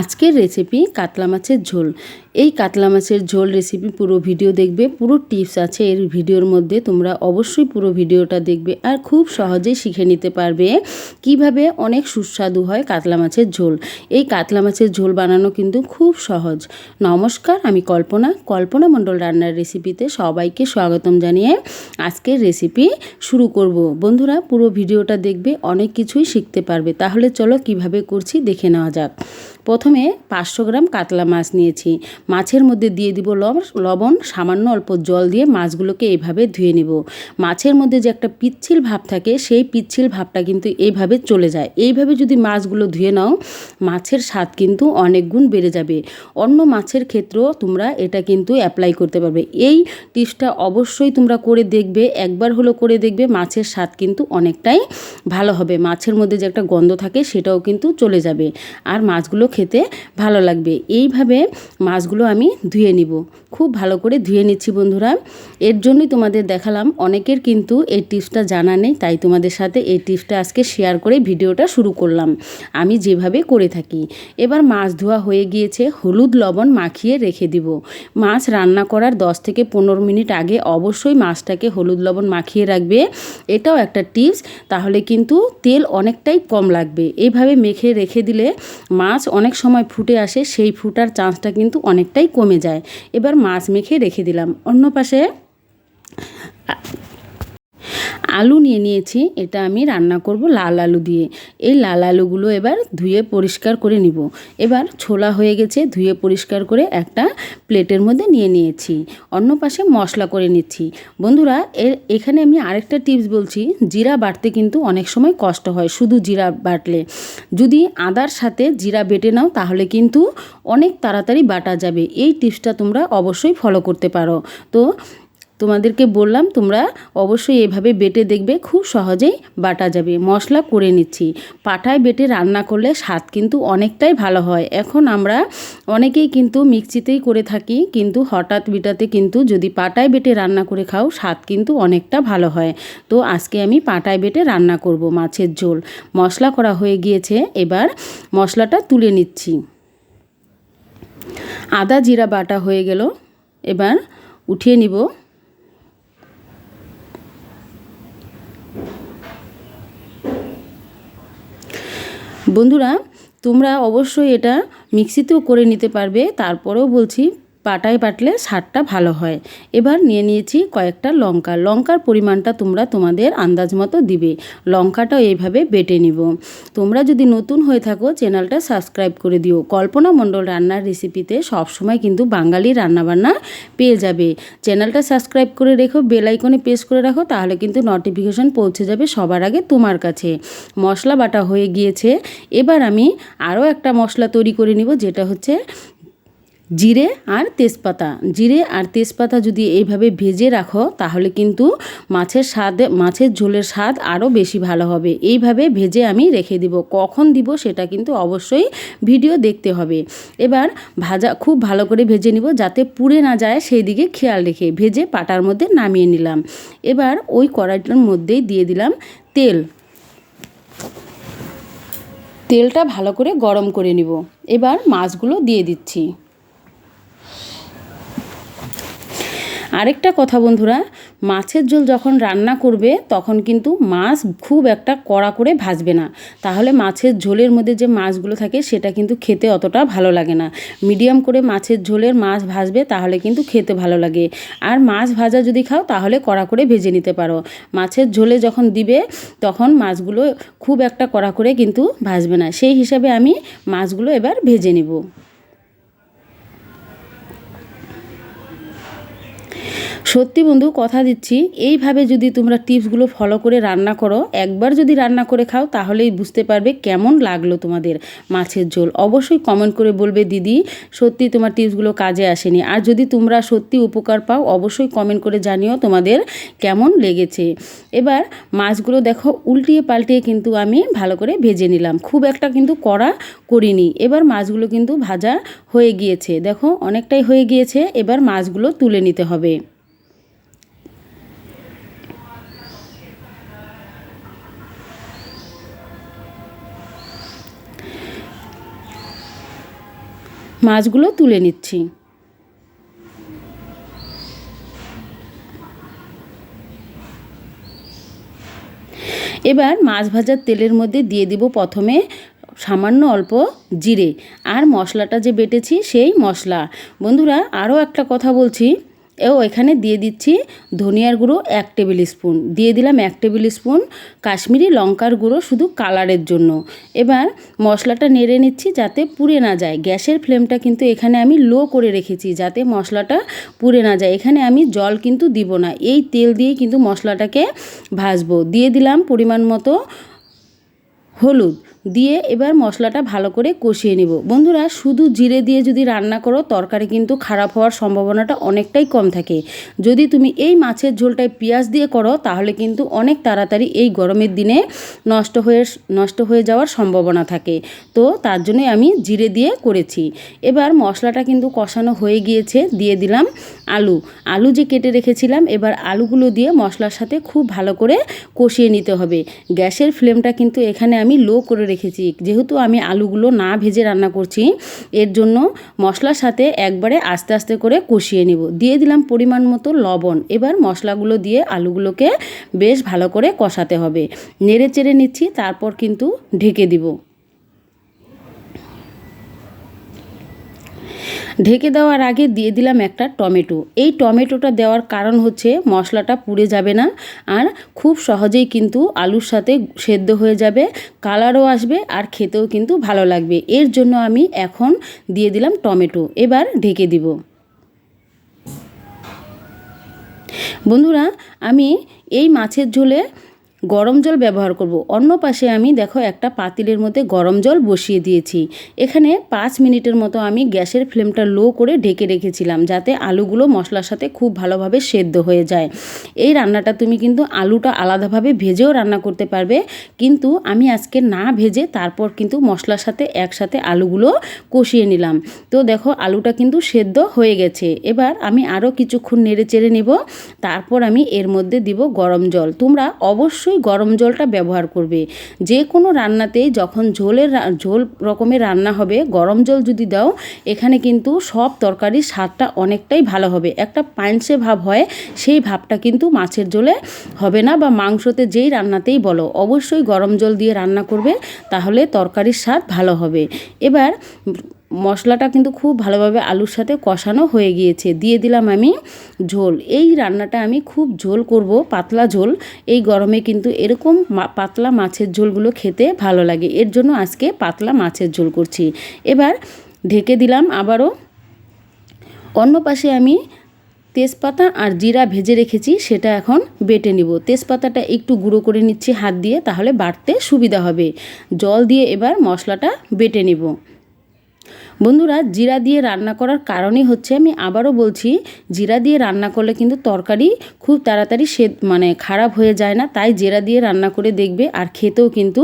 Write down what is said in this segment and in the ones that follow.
আজকের রেসিপি কাতলা মাছের ঝোল। এই কাতলা মাছের ঝোল রেসিপি পুরো ভিডিও দেখবে, পুরো টিপস আছে এর ভিডিওর মধ্যে, তোমরা অবশ্যই পুরো ভিডিওটা দেখবে আর খুব সহজেই শিখে নিতে পারবে কীভাবে অনেক সুস্বাদু হয় কাতলা মাছের ঝোল। এই কাতলা মাছের ঝোল বানানো কিন্তু খুব সহজ। নমস্কার, আমি কল্পনা কল্পনা মণ্ডল রান্নার রেসিপিতে সবাইকে স্বাগতম জানিয়ে আজকের রেসিপি শুরু করব। বন্ধুরা, পুরো ভিডিওটা দেখবে, অনেক কিছুই শিখতে পারবে। তাহলে চলো কীভাবে করছি দেখে নেওয়া যাক। প্রথমে পাঁচশো গ্রাম কাতলা মাছ নিয়েছি। মাছের মধ্যে দিয়ে দিব লবণ, সামান্য অল্প জল দিয়ে মাছগুলোকে এইভাবে ধুয়ে নিব। মাছের মধ্যে যে একটা পিচ্ছিল ভাব থাকে, সেই পিচ্ছিল ভাবটা কিন্তু এইভাবে চলে যায়। এইভাবে যদি মাছগুলো ধুয়ে নাও, মাছের স্বাদ কিন্তু অনেক গুণ বেড়ে যাবে। অন্য মাছের ক্ষেত্রেও তোমরা এটা কিন্তু অ্যাপ্লাই করতে পারবে। এই টিপসটা অবশ্যই তোমরা করে দেখবে, একবার হলো করে দেখবে, মাছের স্বাদ কিন্তু অনেকটাই ভালো হবে। মাছের মধ্যে যে একটা গন্ধ থাকে, সেটাও কিন্তু চলে যাবে। আর মাছগুলো খেতে ভালো লাগবে। এইভাবে মাছগুলো আমি ধুয়ে নিব। খুব ভালো করে ধুয়ে নিচ্ছি বন্ধুরা। এর জন্যই তোমাদের দেখালাম, অনেকের কিন্তু এই টিপসটা জানা নেই, তাই তোমাদের সাথে এই টিপসটা আজকে শেয়ার করে ভিডিওটা শুরু করলাম। আমি যেভাবে করে থাকি। এবার মাছ ধোয়া হয়ে গিয়েছে, হলুদ লবণ মাখিয়ে রেখে দিব। মাছ রান্না করার 10 থেকে পনেরো মিনিট আগে অবশ্যই মাছটাকে হলুদ লবণ মাখিয়ে রাখবে। এটাও একটা টিপস, তাহলে কিন্তু তেল অনেকটাই কম লাগবে। এইভাবে মেখে রেখে দিলে মাছ অনেক সময় ফুটে আসে, সেই ফুটার চান্সটা কিন্তু অনেকটাই কমে যায়। এবার মাছ মেখে রেখে দিলাম। অন্য পাশে আলু নিয়ে নিয়েছি, এটা আমি রান্না করব লাল আলু দিয়ে। এই লাল আলুগুলো এবার ধুয়ে পরিষ্কার করে নিব। এবার ছোলা হয়ে গেছে, ধুয়ে পরিষ্কার করে একটা প্লেটের মধ্যে নিয়ে নিয়েছি। অন্য পাশে মশলা করে নিচ্ছি। বন্ধুরা, এর এখানে আমি আরেকটা টিপস বলছি, জিরা বাটতে কিন্তু অনেক সময় কষ্ট হয়, শুধু জিরা বাটলে। যদি আদার সাথে জিরা বেটে নাও, তাহলে কিন্তু অনেক তাড়াতাড়ি বাটা যাবে। এই টিপসটা তোমরা অবশ্যই ফলো করতে পারো। তো তোমাদেরকে বললাম, তোমরা অবশ্যই এভাবে বেটে দেখবে, খুব সহজেই বাটা যাবে। মশলা করে নিচ্ছি। পাটায় বেটে রান্না করলে স্বাদ কিন্তু অনেকটাই ভালো হয়। এখন আমরা অনেকেই কিন্তু মিক্সিতেই করে থাকি, কিন্তু হঠাৎ বিটাতে কিন্তু যদি পাটায় বেটে রান্না করে খাও, স্বাদ কিন্তু অনেকটা ভালো হয়। তো আজকে আমি পাটায় বেটে রান্না করব মাছের ঝোল। মশলা করা হয়ে গিয়েছে, এবার মশলাটা তুলে নিচ্ছি। আদা, জিরা, বাটা হয়ে গেল। এবার উঠিয়ে নিব। বন্ধুরা তোমরা অবশ্যই এটা মিক্সিতেও করে নিতে পারবে। তারপরেও বলছি পাটায় পাটলে স্বাদটা ভালো হয়। এবার নিয়ে নিয়েছি কয়েকটা লঙ্কা। লঙ্কার পরিমাণটা তোমরা তোমাদের আন্দাজ মতো দিবে। লঙ্কাটাও এইভাবে বেটে নিব। তোমরা যদি নতুন হয়ে থাকো, চ্যানেলটা সাবস্ক্রাইব করে দিও। কল্পনা মণ্ডল রান্নার রেসিপিতে সবসময় কিন্তু বাঙালি রান্নাবান্না পেয়ে যাবে। চ্যানেলটা সাবস্ক্রাইব করে রেখো বেলাইকনে প্রেস করে রাখো, তাহলে কিন্তু নোটিফিকেশন পৌঁছে যাবে সবার আগে তোমার কাছে। মশলা বাটা হয়ে গিয়েছে। এবার আমি আরও একটা মশলা তৈরি করে নিব, যেটা হচ্ছে জিরে আর তেজপাতা। জিরে আর তেজপাতা যদি এইভাবে ভেজে রাখো, তাহলে কিন্তু মাছের স্বাদ, মাছের ঝোলের স্বাদ আরও বেশি ভালো হবে। এইভাবে ভেজে আমি রেখে দিব। কখন দিব সেটা কিন্তু অবশ্যই ভিডিও দেখতে হবে। এবার ভাজা, খুব ভালো করে ভেজে নিব যাতে পুড়ে না যায় সেই দিকে খেয়াল রেখে ভেজে পাটার মধ্যে নামিয়ে নিলাম। এবার ওই কড়াইটার মধ্যেই দিয়ে দিলাম তেল। তেলটা ভালো করে গরম করে নিব। এবার মাছগুলো দিয়ে দিচ্ছি। আরেকটা কথা বন্ধুরা, মাছের ঝোল যখন রান্না করবে, তখন কিন্তু মাছ খুব একটা কড়া করে ভাজবে না। তাহলে মাছের ঝোলের মধ্যে যে মাছগুলো থাকে, সেটা কিন্তু খেতে অতটা ভালো লাগে না। মিডিয়াম করে মাছের ঝোলের মাছ ভাজবে, তাহলে কিন্তু খেতে ভালো লাগে। আর মাছ ভাজা যদি খাও, তাহলে কড়া করে ভেজে নিতে পারো। মাছের ঝোলে যখন দিবে, তখন মাছগুলো খুব একটা কড়া করে কিন্তু ভাজবে না। সেই হিসাবে আমি মাছগুলো এবার ভেজে নেব। সত্যি বন্ধু, কথা দিচ্ছি, এইভাবে যদি তোমরা টিপসগুলো ফলো করে রান্না করো, একবার যদি রান্না করে খাও, তাহলেই বুঝতে পারবে কেমন লাগল তোমাদের মাছের ঝোল। অবশ্যই কমেন্ট করে বলবে, দিদি, সত্যি তোমার টিপসগুলো কাজে আসেনি। আর যদি তোমরা সত্যি উপকার পাও, অবশ্যই কমেন্ট করে জানিও তোমাদের কেমন লেগেছে। এবার মাছগুলো দেখো, উল্টিয়ে পাল্টিয়ে কিন্তু আমি ভালো করে ভেজে নিলাম। খুব একটা কিন্তু কড়া করিনি। এবার মাছগুলো কিন্তু ভাজা হয়ে গিয়েছে। দেখো, অনেকটাই হয়ে গিয়েছে। এবার মাছগুলো তুলে নিতে হবে। মাছগুলো তুলে নিচ্ছি। এবার মাছ ভাজার তেলের মধ্যে দিয়ে দিব প্রথমে সামান্য অল্প জিরে। আর মশলাটা যে বেটেছি সেই মশলা। বন্ধুরা, আরও একটা কথা বলছি। ও এখানে দিয়ে দিচ্ছি ধনিয়ার গুঁড়ো এক টেবিল স্পুন। দিয়ে দিলাম এক টেবিল স্পুন কাশ্মীরি লঙ্কার গুঁড়ো শুধু কালারের জন্য। এবার মশলাটা নেড়ে নিচ্ছি যাতে পুড়ে না যায়। গ্যাসের ফ্লেমটা কিন্তু এখানে আমি লো করে রেখেছি যাতে মশলাটা পুড়ে না যায়। এখানে আমি জল কিন্তু দিব না। এই তেল দিয়ে কিন্তু মশলাটাকে ভাজবো। দিয়ে দিলাম পরিমাণ মতো হলুদ। দিয়ে এবার মশলাটা ভালো করে কষিয়ে নেব। বন্ধুরা, শুধু জিরে দিয়ে যদি রান্না করো, তরকারি কিন্তু খারাপ হওয়ার সম্ভাবনাটা অনেকটাই কম থাকে। যদি তুমি এই মাছের ঝোলটায় পেঁয়াজ দিয়ে করো, তাহলে কিন্তু অনেক তাড়াতাড়ি এই গরমের দিনে নষ্ট হয়ে নষ্ট হয়ে যাওয়ার সম্ভাবনা থাকে। তো তার জন্যই আমি জিরে দিয়ে করেছি। এবার মশলাটা কিন্তু কষানো হয়ে গিয়েছে, দিয়ে দিলাম আলু। আলু যে কেটে রেখেছিলাম, এবার আলুগুলো দিয়ে মশলার সাথে খুব ভালো করে কষিয়ে নিতে হবে। গ্যাসের ফ্লেমটা কিন্তু এখানে আমি লো করে রেখেছি। যেহেতু আমি আলুগুলো না ভেজে রান্না করছি, এর জন্য মশলার সাথে একবারে আস্তে আস্তে করে কষিয়ে নেব। দিয়ে দিলাম পরিমাণ মতো লবণ। এবার মশলাগুলো দিয়ে আলুগুলোকে বেশ ভালো করে কষাতে হবে। নেড়ে চেড়ে নিচ্ছি, তারপর কিন্তু ঢেকে দিব। ঢেকে দেওয়ার আগে দিয়ে দিলাম একটা টমেটো। এই টমেটোটা দেওয়ার কারণ হচ্ছে মশলাটা পুড়ে যাবে না আর খুব সহজেই কিন্তু আলুর সাথে সেদ্ধ হয়ে যাবে, কালারও আসবে আর খেতেও কিন্তু ভালো লাগবে। এর জন্য আমি এখন দিয়ে দিলাম টমেটো। এবার ঢেকে দিব। বন্ধুরা, আমি এই মাছের ঝোলে গরম জল ব্যবহার করব। অন্য পাশে আমি দেখো একটা পাতিলের মধ্যে গরম জল বসিয়ে দিয়েছি। এখানে পাঁচ মিনিটের মতো আমি গ্যাসের ফ্লেমটা লো করে ঢেকে রেখেছিলাম যাতে আলুগুলো মশলার সাথে খুব ভালোভাবে সেদ্ধ হয়ে যায়। এই রান্নাটা তুমি কিন্তু আলুটা আলাদাভাবে ভেজেও রান্না করতে পারবে। কিন্তু আমি আজকে না ভেজে তারপর কিন্তু মশলার সাথে একসাথে আলুগুলো কষিয়ে নিলাম। তো দেখো আলুটা কিন্তু সেদ্ধ হয়ে গেছে। এবার আমি আরও কিছুক্ষণ নেড়ে চেড়ে নিব। তারপর আমি এর মধ্যে দিব গরম জল। তোমরা অবশ্যই অবশ্যই গরম জলটা ব্যবহার করবে। যে কোনো রান্নাতেই যখন ঝোলের ঝোল রকমের রান্না হবে, গরম জল যদি দাও, এখানে কিন্তু সব তরকারির স্বাদটা অনেকটাই ভালো হবে। একটা পাইনসে ভাব হয়, সেই ভাবটা কিন্তু মাছের ঝোলে হবে না বা মাংসতে যেই রান্নাতেই বলো। অবশ্যই গরম জল দিয়ে রান্না করবে, তাহলে তরকারির স্বাদ ভালো হবে। এবার মশলাটা কিন্তু খুব ভালোভাবে আলুর সাথে কষানো হয়ে গিয়েছে। দিয়ে দিলাম আমি ঝোল। এই রান্নাটা আমি খুব ঝোল করব, পাতলা ঝোল। এই গরমে কিন্তু এরকম পাতলা মাছের ঝোলগুলো খেতে ভালো লাগে। এর জন্য আজকে পাতলা মাছের ঝোল করছি। এবার ঢেকে দিলাম আবারও। অন্য পাশে আমি তেজপাতা আর জিরা ভেজে রেখেছি, সেটা এখন বেটে নিব। তেজপাতাটা একটু গুঁড়ো করে নিচ্ছি হাত দিয়ে, তাহলে বাটতে সুবিধা হবে। জল দিয়ে এবার মশলাটা বেটে নিব। বন্ধুরা, জিরা দিয়ে রান্না করার কারণই হচ্ছে আমি আবারও বলছি, জিরা দিয়ে রান্না করলে কিন্তু তরকারি খুব তাড়াতাড়ি সে মানে খারাপ হয়ে যায় না, তাই জিরা দিয়ে রান্না করে দেখবে আর খেতেও কিন্তু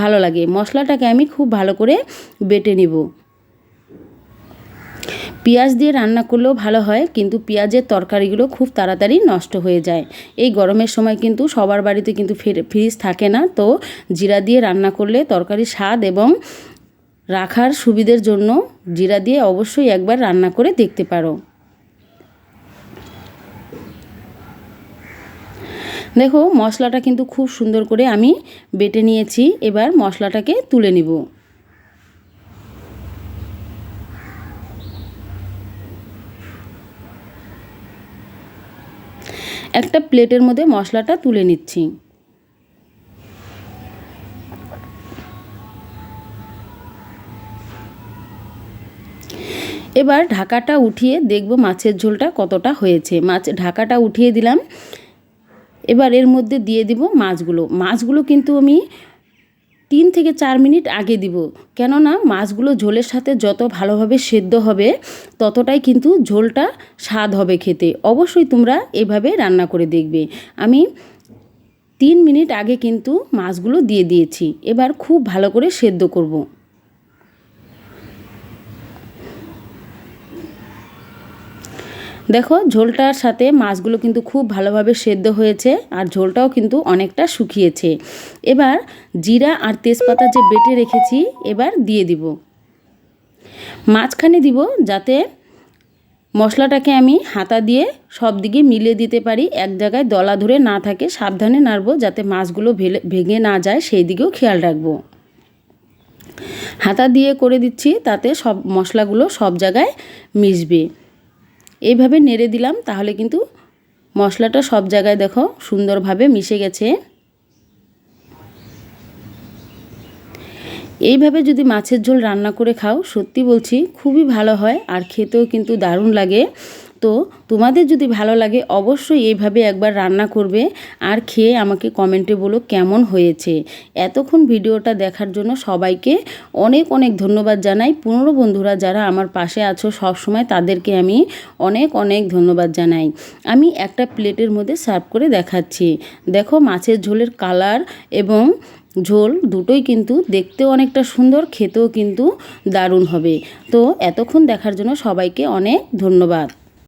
ভালো লাগে। মশলাটাকে আমি খুব ভালো করে বেটে নিব। পেঁয়াজ দিয়ে রান্না করলেও ভালো হয়, কিন্তু পেঁয়াজের তরকারিগুলো খুব তাড়াতাড়ি নষ্ট হয়ে যায়। এই গরমের সময় কিন্তু সবার বাড়িতে কিন্তু ফ্রিজ থাকে না, তো জিরা দিয়ে রান্না করলে তরকারির স্বাদ এবং রাখার সুবিধের জন্য জিরা দিয়ে অবশ্যই একবার রান্না করে দেখতে পারো। দেখো, মশলাটা কিন্তু খুব সুন্দর করে আমি বেটে নিয়েছি, এবার মশলাটাকে তুলে নিব। একটা প্লেটের মধ্যে মশলাটা তুলে নিচ্ছি। এবার ঢাকাটা উঠিয়ে দেখব মাছের ঝোলটা কতটা হয়েছে। মাছ ঢাকাটা উঠিয়ে দিলাম। এবার এর মধ্যে দিয়ে দিব মাছগুলো। মাছগুলো কিন্তু আমি তিন থেকে চার মিনিট আগে দিব। কেননা মাছগুলো ঝোলের সাথে যত ভালোভাবে সেদ্ধ হবে, ততটাই কিন্তু ঝোলটা স্বাদ হবে খেতে। অবশ্যই তোমরা এভাবে রান্না করে দেখবে। আমি তিন মিনিট আগে কিন্তু মাছগুলো দিয়ে দিয়েছি। এবার খুব ভালো করে সেদ্ধ করব। দেখো, ঝোলটার সাথে মাছগুলো কিন্তু খুব ভালোভাবে সেদ্ধ হয়েছে আর ঝোলটাও কিন্তু অনেকটা শুকিয়েছে। এবার জিরা আর তেজপাতা যে বেটে রেখেছি, এবার দিয়ে দিব। মাঝখানে দিব যাতে মশলাটাকে আমি হাতা দিয়ে সব দিকে মিলিয়ে দিতে পারি, এক জায়গায় দলা ধরে না থাকে, সাবধানে নাড়বো যাতে মাছগুলো ভেঙে না যায়, সেই দিকেও খেয়াল রাখব। হাতা দিয়ে করে দিচ্ছি, তাতে সব মশলাগুলো সব জায়গায় মিশবে। এইভাবে নেড়ে দিলাম, তাহলে কিন্তু মশলাটা সব জায়গায় দেখো সুন্দরভাবে মিশে গেছে। এইভাবে যদি মাছের ঝোল রান্না করে খাও, সত্যি বলছি খুবই ভালো হয় আর খেতেও কিন্তু দারুণ লাগে। তো তোমাদের যদি ভালো লাগে অবশ্যই এইভাবে একবার রান্না করবে আর খেয়ে আমাকে কমেন্টে বলো কেমন হয়েছে। এতক্ষণ ভিডিওটা দেখার জন্য সবাইকে অনেক অনেক ধন্যবাদ জানাই। পুনরো বন্ধুরা যারা আমার পাশে আছো সব সময় তাদেরকে আমি অনেক অনেক ধন্যবাদ জানাই। আমি একটা প্লেটের মধ্যে সার্ভ করে দেখাচ্ছি। দেখো মাছের ঝোলের কালার এবং ঝোল দুটোই কিন্তু দেখতেও অনেকটা সুন্দর, খেতেও কিন্তু দারুণ হবে। তো এতক্ষণ দেখার জন্য সবাইকে অনেক ধন্যবাদ।